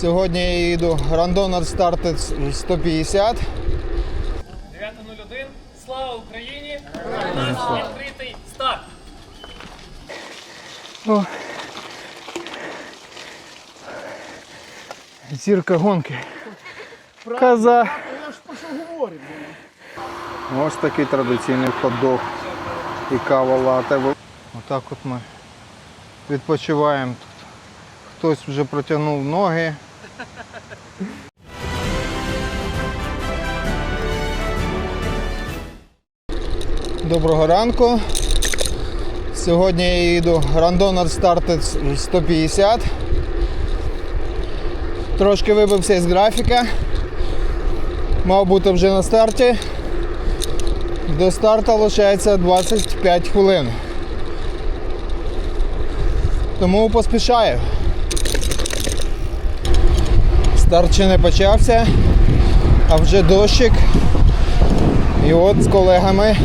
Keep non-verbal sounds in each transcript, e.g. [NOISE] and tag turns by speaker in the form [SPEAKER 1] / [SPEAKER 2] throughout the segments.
[SPEAKER 1] Сьогодні я їду рандонер стартить 150.
[SPEAKER 2] 9.01. Слава Україні! Відкритий старт!
[SPEAKER 1] О. Зірка гонки. Коза. Ось такий традиційний хот-дог і кава лате. Отак от ми відпочиваємо тут. Хтось вже протягнув ноги. Доброго ранку. Сьогодні я їду рандонер стартить 150. Трошки вибився із графіка. Мав бути вже на старті. До старту лишається 25 хвилин. Тому поспішаю. Старт ще не почався, а вже дощик. І от з колегами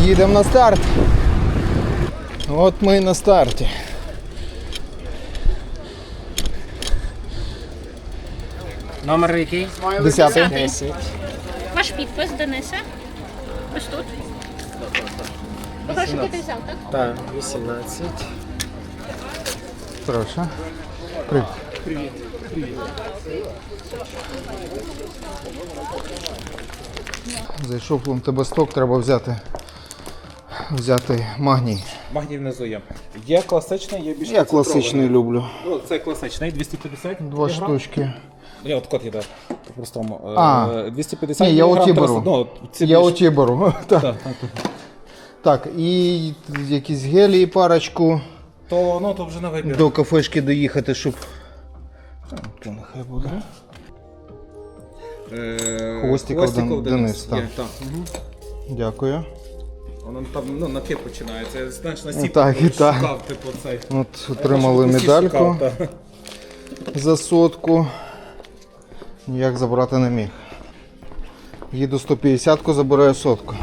[SPEAKER 1] їдемо на старт. От ми на старті.
[SPEAKER 3] Номер який?
[SPEAKER 1] Десятий. Десять.
[SPEAKER 4] Ваш підпис, Дениса. Ось тут. Грошики ти взяв, так?
[SPEAKER 3] Так, 18.
[SPEAKER 1] Прошу. Привіт. Зайшов в Тебесток, треба взяти, взяти магній.
[SPEAKER 5] Магній внизу є. Є класичний, є більш
[SPEAKER 1] Я класичний люблю.
[SPEAKER 5] Ну, це класичний, 250
[SPEAKER 1] Два
[SPEAKER 5] міліграм.
[SPEAKER 1] штучки.
[SPEAKER 5] Ні, от код йде. По-простому. Е,
[SPEAKER 1] А.
[SPEAKER 5] 250
[SPEAKER 1] Ні, я
[SPEAKER 5] міліграм,
[SPEAKER 1] оті
[SPEAKER 5] 300
[SPEAKER 1] беру.
[SPEAKER 5] Ну, ці
[SPEAKER 1] Я
[SPEAKER 5] більш-
[SPEAKER 1] оті беру. [LAUGHS] Так.
[SPEAKER 5] Так, так, так.
[SPEAKER 1] так, і якісь гелії парочку.
[SPEAKER 5] То, ну, то вже на вибір.
[SPEAKER 1] До кафешки доїхати, щоб. То нехай буде.
[SPEAKER 5] Е,
[SPEAKER 1] Хвостиков Ден- Денис, так.
[SPEAKER 5] Є, так. Угу.
[SPEAKER 1] Дякую.
[SPEAKER 5] Воно там ну, на К починається. Знаєш, на сіп
[SPEAKER 1] так, і так.
[SPEAKER 5] шукав, типу, цей.
[SPEAKER 1] От отримали
[SPEAKER 5] Я
[SPEAKER 1] медальку
[SPEAKER 5] шукав,
[SPEAKER 1] за сотку. Ніяк забрати не міг. Їду 150-ку, забираю сотку.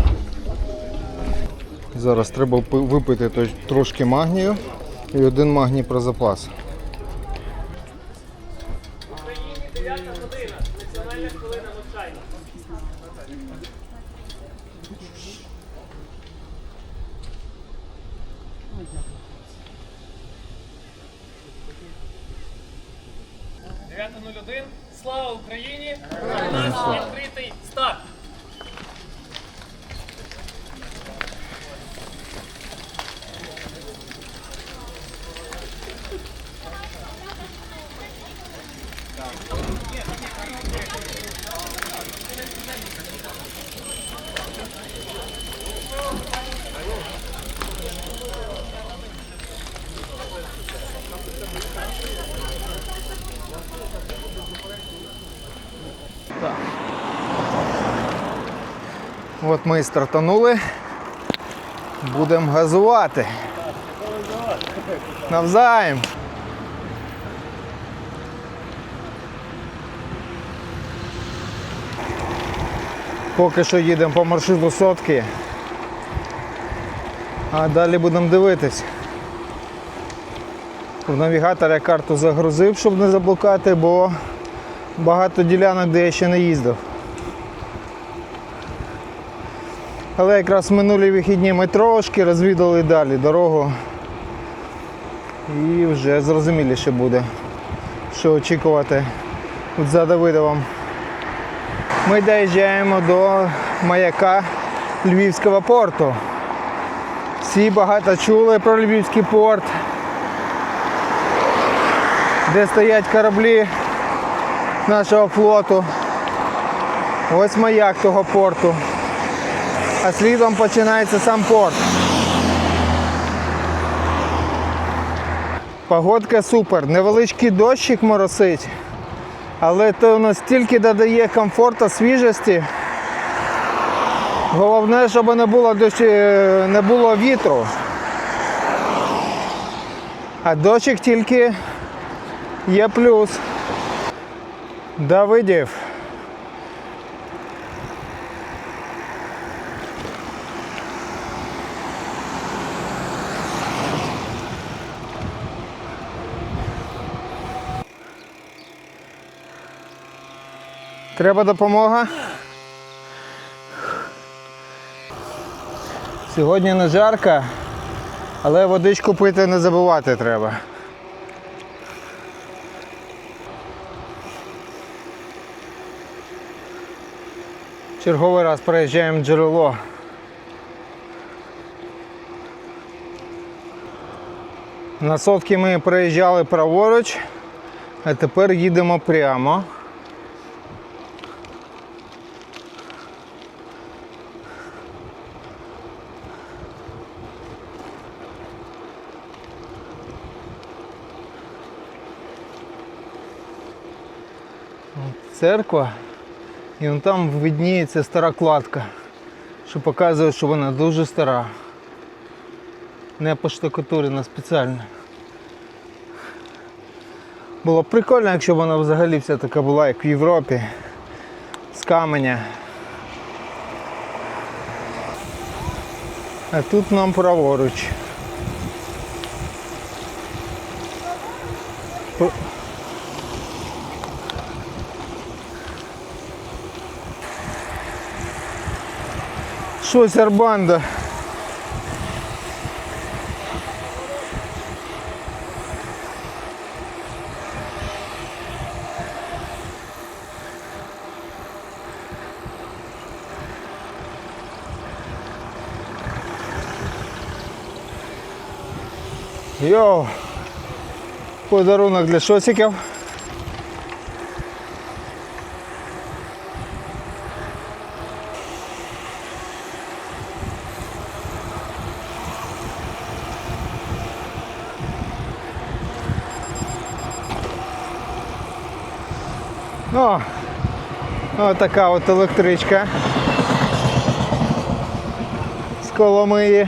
[SPEAKER 1] Зараз треба пи- випити той- трошки магнію і один магній про запас.
[SPEAKER 2] Національна хвилина навчання. Дев'ята. Слава Україні! Відкритий старт!
[SPEAKER 1] От ми стартанули. Будемо газувати. Навзаєм. Поки що їдемо по маршруту сотки. А далі будемо дивитись. В навігатор я карту загрузив, щоб не заблукати, бо багато ділянок, де я ще не їздив. Але якраз минулі вихідні ми трошки розвідали далі дорогу. І вже зрозуміліше буде, що очікувати за Давидовом. Ми доїжджаємо до маяка Львівського порту. Всі багато чули про Львівський порт, де стоять кораблі нашого флоту. Ось маяк того порту а слідом починається сам порт. Погодка супер, невеличкий дощик моросить, але то настільки додає комфорту, свіжості. Головне, щоб не було дощі, не було вітру. А дощик тільки є плюс. Давидів. Треба допомога? Сьогодні не жарко, але водичку пити не забувати треба. Черговий раз проїжджаємо джерело. На сотки ми проїжджали праворуч, а тепер їдемо прямо. Церква, і вон там видніється стара кладка, що показує, що вона дуже стара. Не поштукатурена спеціально. Було б прикольно, якщо б вона взагалі вся така була, як в Європі, з каменя. А тут нам праворуч. Щось Арбанда. Йоу, подарунок для шосиків. О, о, така от електричка. З Коломиї.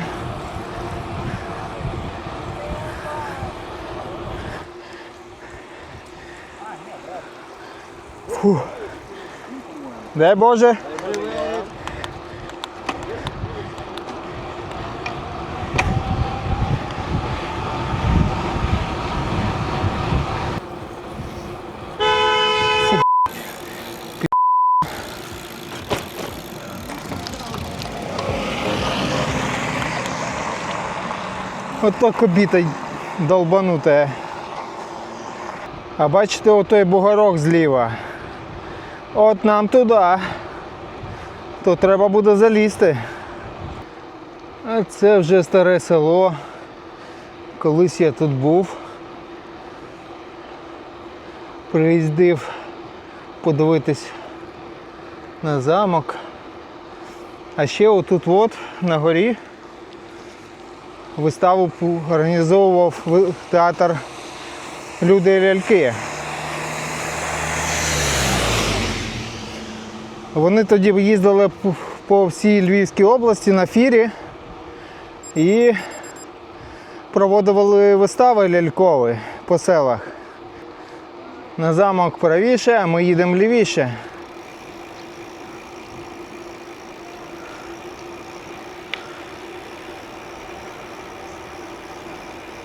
[SPEAKER 1] Фу. Дай Боже. Ото кобіта долбанута. А бачите отой бугорок зліва. От нам туди. То треба буде залізти. А це вже старе село. Колись я тут був. Приїздив подивитись на замок. А ще отут от на горі виставу організовував театр Люди ляльки. Вони тоді їздили по всій Львівській області на фірі і проводили вистави лялькові по селах. На замок правіше, а ми їдемо лівіше.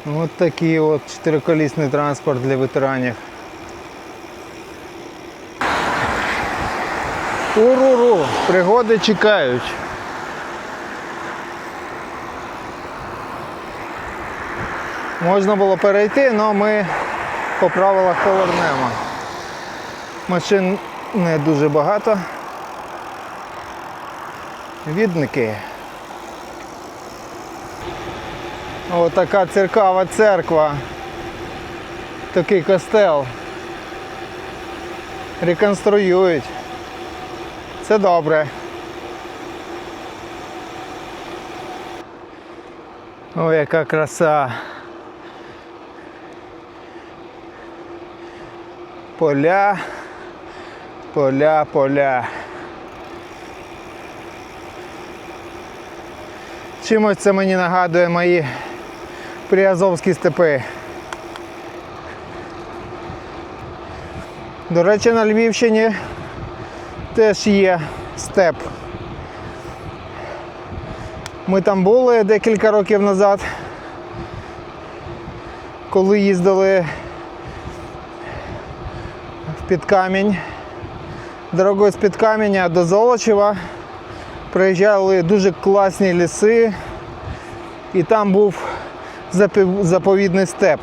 [SPEAKER 1] От такий от чотириколісний транспорт для ветеранів. Уруру, пригоди чекають. Можна було перейти, але ми по правилах повернемо. Машин не дуже багато. Відники. Отака церкава церква. Такий костел. Реконструюють. Це добре. Ой, яка краса. Поля, поля, поля. Чимось це мені нагадує мої приазовські степи. До речі, на Львівщині теж є степ. Ми там були декілька років назад, коли їздили в під камінь дорогою з-під каменя до Золочева. Приїжджали дуже класні ліси, і там був заповідний степ.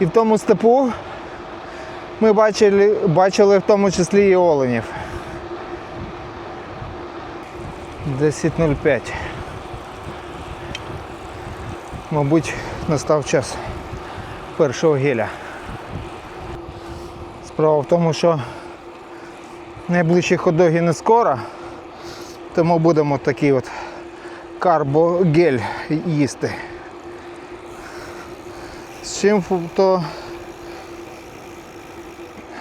[SPEAKER 1] І в тому степу ми бачили, бачили в тому числі і оленів. 10.05. Мабуть, настав час першого геля. Справа в тому, що найближчі ходоги не скоро, тому будемо такий от карбогель їсти. З чим то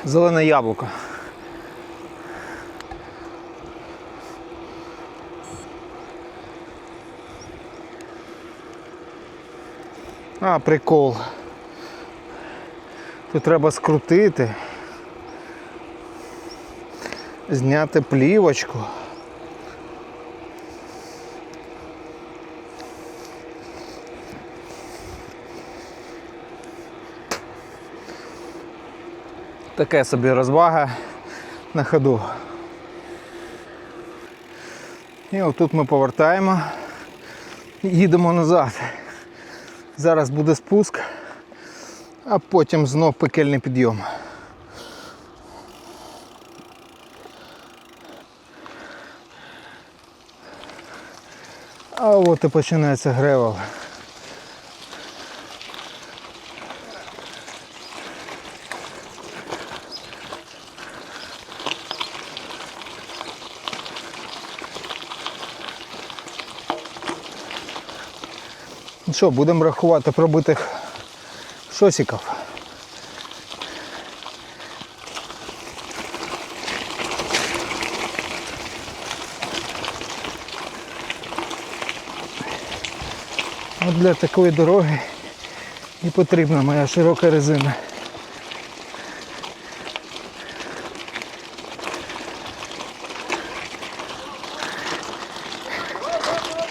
[SPEAKER 1] зелене яблуко. А, прикол. Тут треба скрутити, зняти плівочку. Таке собі розвага на ходу. І отут ми повертаємо і їдемо назад. Зараз буде спуск, а потім знов пекельний підйом. А от і починається гревел. Ну що, будемо рахувати пробитих шосиків. От для такої дороги і потрібна моя широка резина.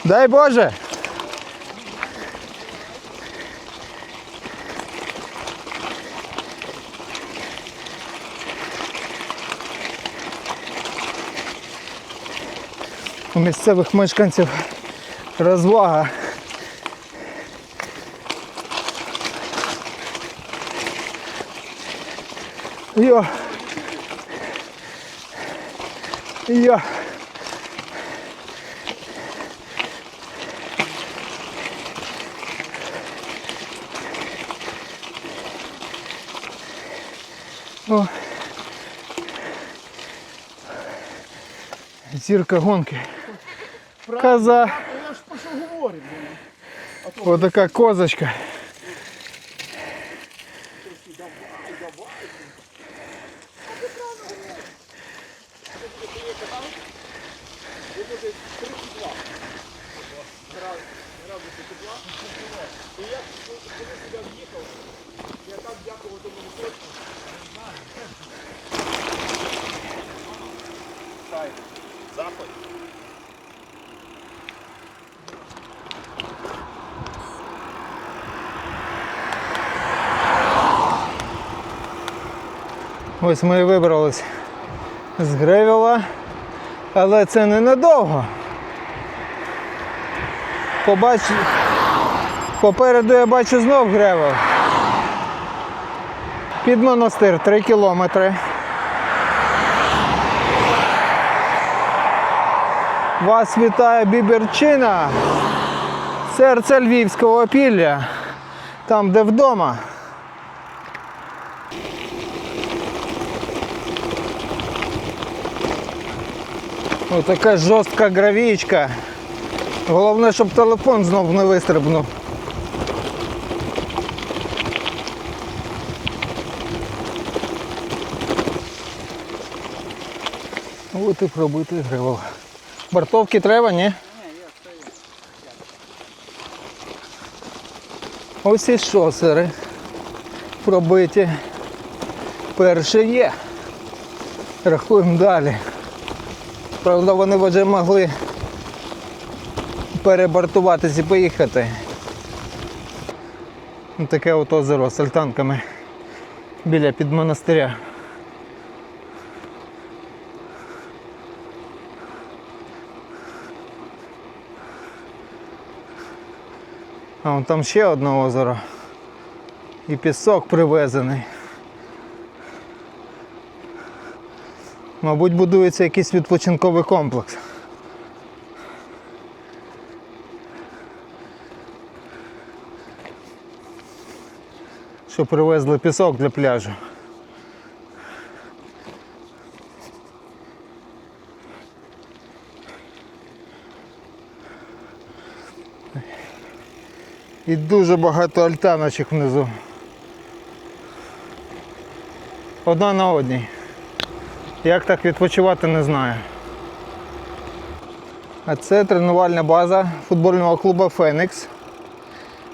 [SPEAKER 1] Дай Боже! У місцевих мешканців розвага. Йо. Йо. О. Зірка гонки. Коза. Я ж про що говорю. Ось така козочка.
[SPEAKER 6] І я коли сюди в'їхав, я так дякував тому височку. Заход.
[SPEAKER 1] Ось ми і вибрались з Гревіла, але це ненадовго. Побач... Попереду я бачу знов Гревел. Під монастир 3 кілометри. Вас вітає Біберчина, серце Львівського опілля, там де вдома. Отака жорстка гравійка. Головне, щоб телефон знов не вистрибнув. От і пробитий гривол. Бортовки треба, ні? Ось і шосери пробиті. Перше є. Рахуємо далі. Правда, вони вже могли перебортуватись і поїхати. Таке от озеро з альтанками біля під монастиря. А там ще одне озеро. І пісок привезений. Мабуть, будується якийсь відпочинковий комплекс. Що привезли пісок для пляжу. І дуже багато альтаночок внизу. Одна на одній. Як так відпочивати, не знаю. А це тренувальна база футбольного клубу Фенікс,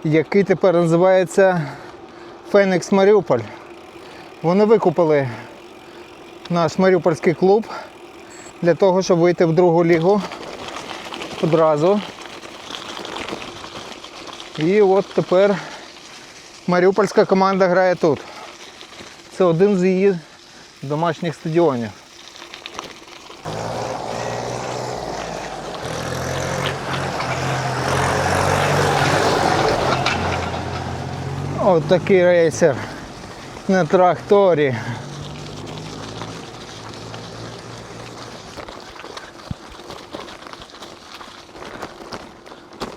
[SPEAKER 1] який тепер називається Фенікс Маріуполь. Вони викупили наш маріупольський клуб для того, щоб вийти в другу лігу одразу. І от тепер маріупольська команда грає тут. Це один з її домашніх стадіонів. От такий рейсер на тракторі.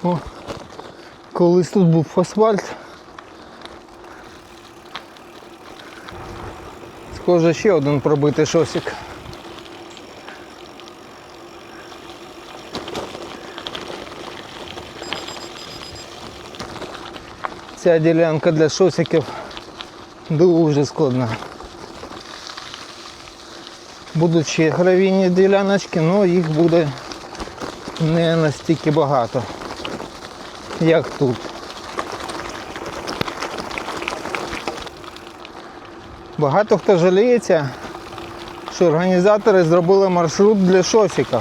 [SPEAKER 1] О, колись тут був асфальт. Схоже, ще один пробитий шосик. Ця ділянка для шосиків дуже складна. Будуть ще гравійні діляночки, але їх буде не настільки багато, як тут. Багато хто жаліється, що організатори зробили маршрут для шосиків.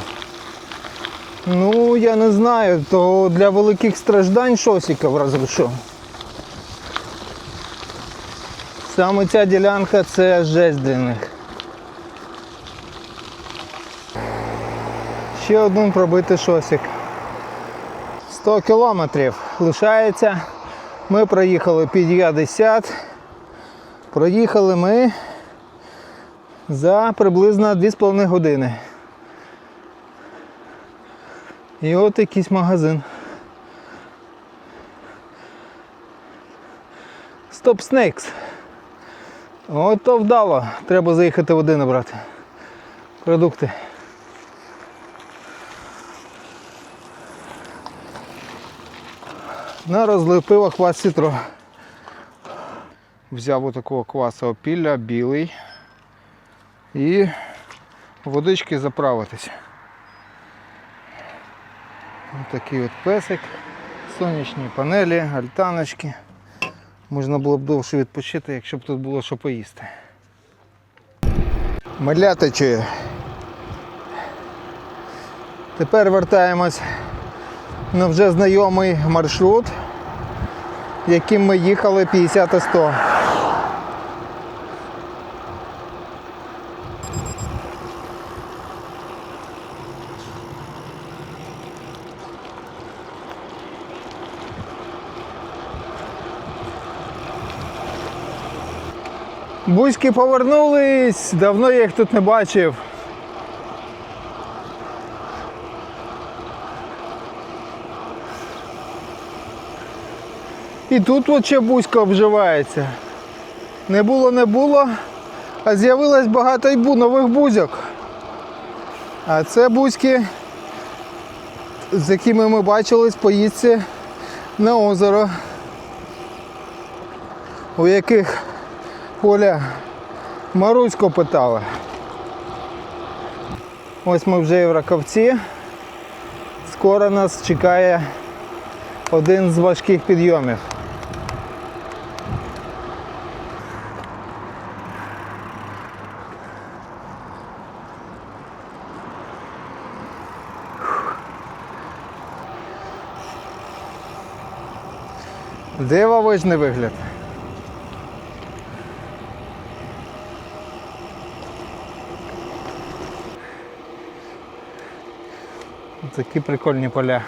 [SPEAKER 1] Ну, я не знаю, то для великих страждань шосиків разве що. Саме ця ділянка це жесть для них. Ще один пробитий шосик. 100 кілометрів лишається. Ми проїхали 50. Проїхали ми за приблизно 2,5 години. І от якийсь магазин. Stop Snakes. От то вдало. Треба заїхати води набрати. Продукти. На розлив пива квас сітро. Взяв отакого кваса опілля, білий. І водички заправитись. Ось такий от песик, сонячні панелі, альтаночки. Можна було б довше відпочити, якщо б тут було що поїсти. Малятичі. Тепер вертаємось на вже знайомий маршрут, яким ми їхали 50 Бузьки повернулись, давно я їх тут не бачив. І тут от ще бузька обживається. Не було, не було, а з'явилось багато й нових бузьок. А це бузьки, з якими ми бачились поїздці на озеро, у яких Оля Марусько питала. Ось ми вже і в Раковці. Скоро нас чекає один з важких підйомів. Дивовижний вигляд. Такі прикольні поля.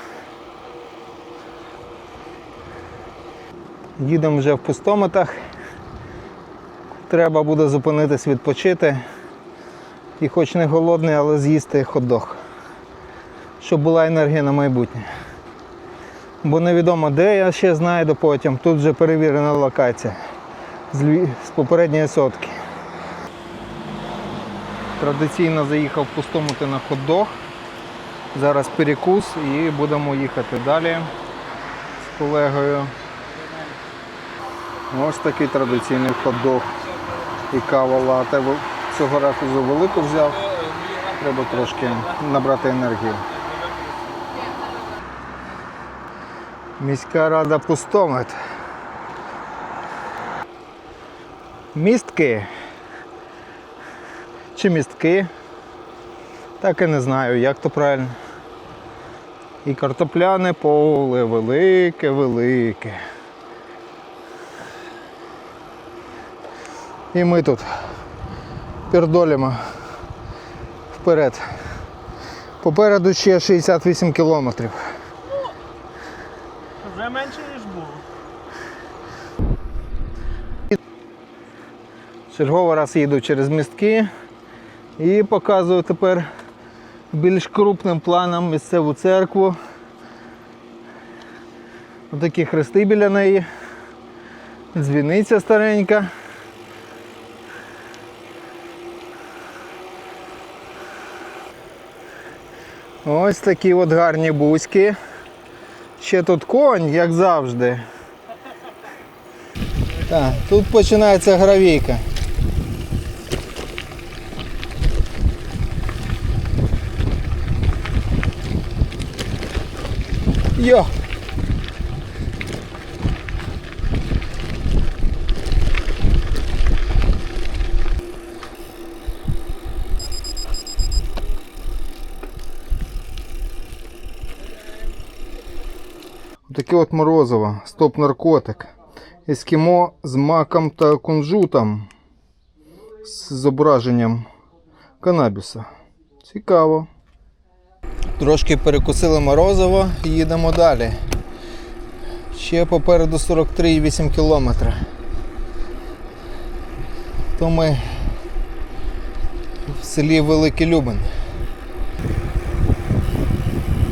[SPEAKER 1] Їдемо вже в пустометах. Треба буде зупинитись відпочити. І хоч не голодний, але з'їсти хот-дог. Щоб була енергія на майбутнє. Бо невідомо де я ще знайду потім. Тут вже перевірена локація з, попередньої сотки. Традиційно заїхав в пустомути на хот-дог. Зараз перекус і будемо їхати далі з колегою. Ось такий традиційний хот-дог і кава лате. Цього разу велику взяв. Треба трошки набрати енергію. Міська рада пустомет. Містки. Чи містки? Так і не знаю, як то правильно. І картопляне поле велике, велике. І ми тут пердолимо вперед. Попереду ще 68 кілометрів.
[SPEAKER 2] Вже менше, ніж було.
[SPEAKER 1] Черговий раз їду через містки і показую тепер більш крупним планом місцеву церкву. Отакі хрести біля неї. Дзвіниця старенька. Ось такі от гарні бузьки. Ще тут конь, як завжди. Так, тут починається гравійка. Йо! Таке от морозиво, стоп-наркотик. Ескімо з маком та кунжутом з зображенням канабіса. Цікаво. Трошки перекусили морозиво і їдемо далі. Ще попереду 43,8 кілометра. То ми в селі Великий Любин.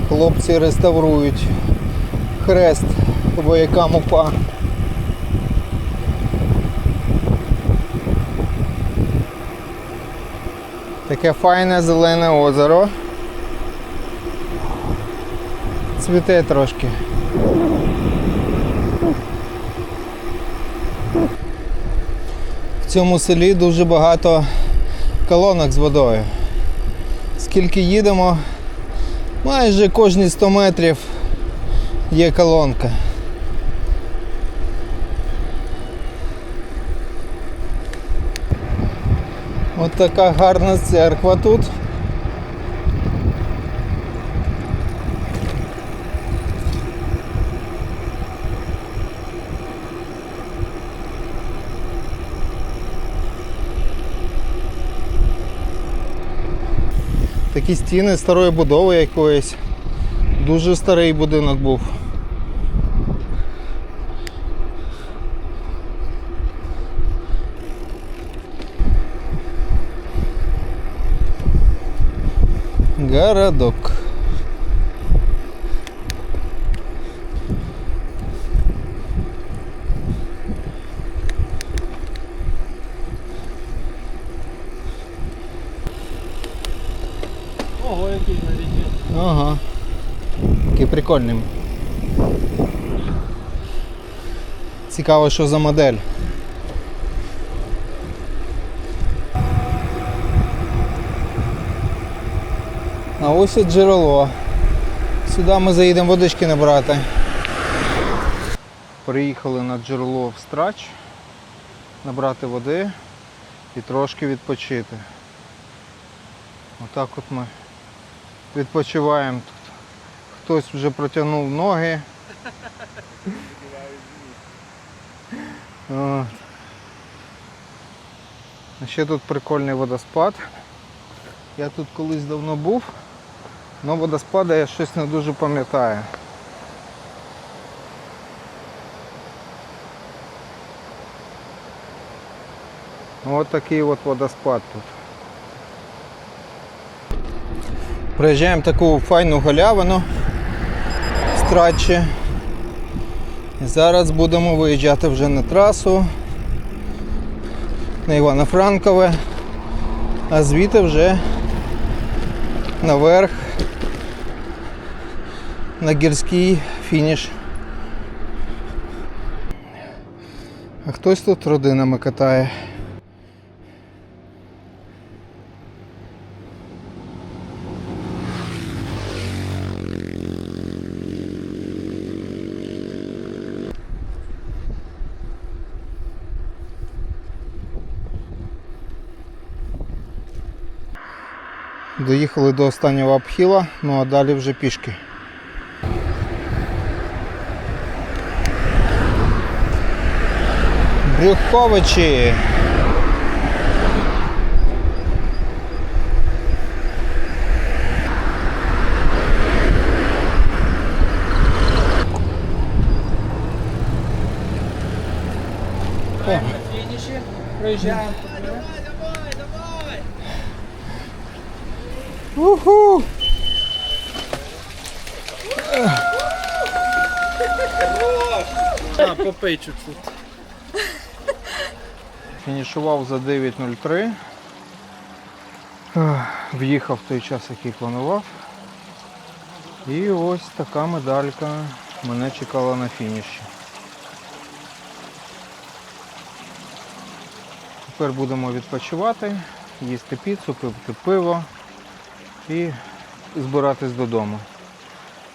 [SPEAKER 1] Хлопці реставрують хрест воякам УПА. Таке файне зелене озеро. Цвіте трошки. В цьому селі дуже багато колонок з водою. Скільки їдемо, майже кожні 100 метрів є колонка. От така гарна церква тут. Такі стіни старої будови якоїсь. Дуже старий будинок був. Городок. Такий прикольний. Цікаво, що за модель. А ось і джерело. Сюди ми заїдемо водички набрати. Приїхали на джерело в страч, набрати води і трошки відпочити. Отак от ми відпочиваємо тут. Хтось вже протягнув ноги. От. Ще тут прикольний водоспад. Я тут колись давно був, але водоспада я щось не дуже пам'ятаю. Ось такий от водоспад тут. Проїжджаємо таку файну галявину. І зараз будемо виїжджати вже на трасу на Івано-Франкове, а звідти вже наверх на гірський фініш. А хтось тут родинами катає. Доїхали до останнього обхіла, ну а далі вже пішки. Брюховичі.
[SPEAKER 3] Проїжджаємо. Попий чуть-чуть. [LAUGHS]
[SPEAKER 1] Фінішував за 9.03. В'їхав в той час, який планував. І ось така медалька мене чекала на фініші. Тепер будемо відпочивати, їсти піцу, пити пиво і збиратись додому.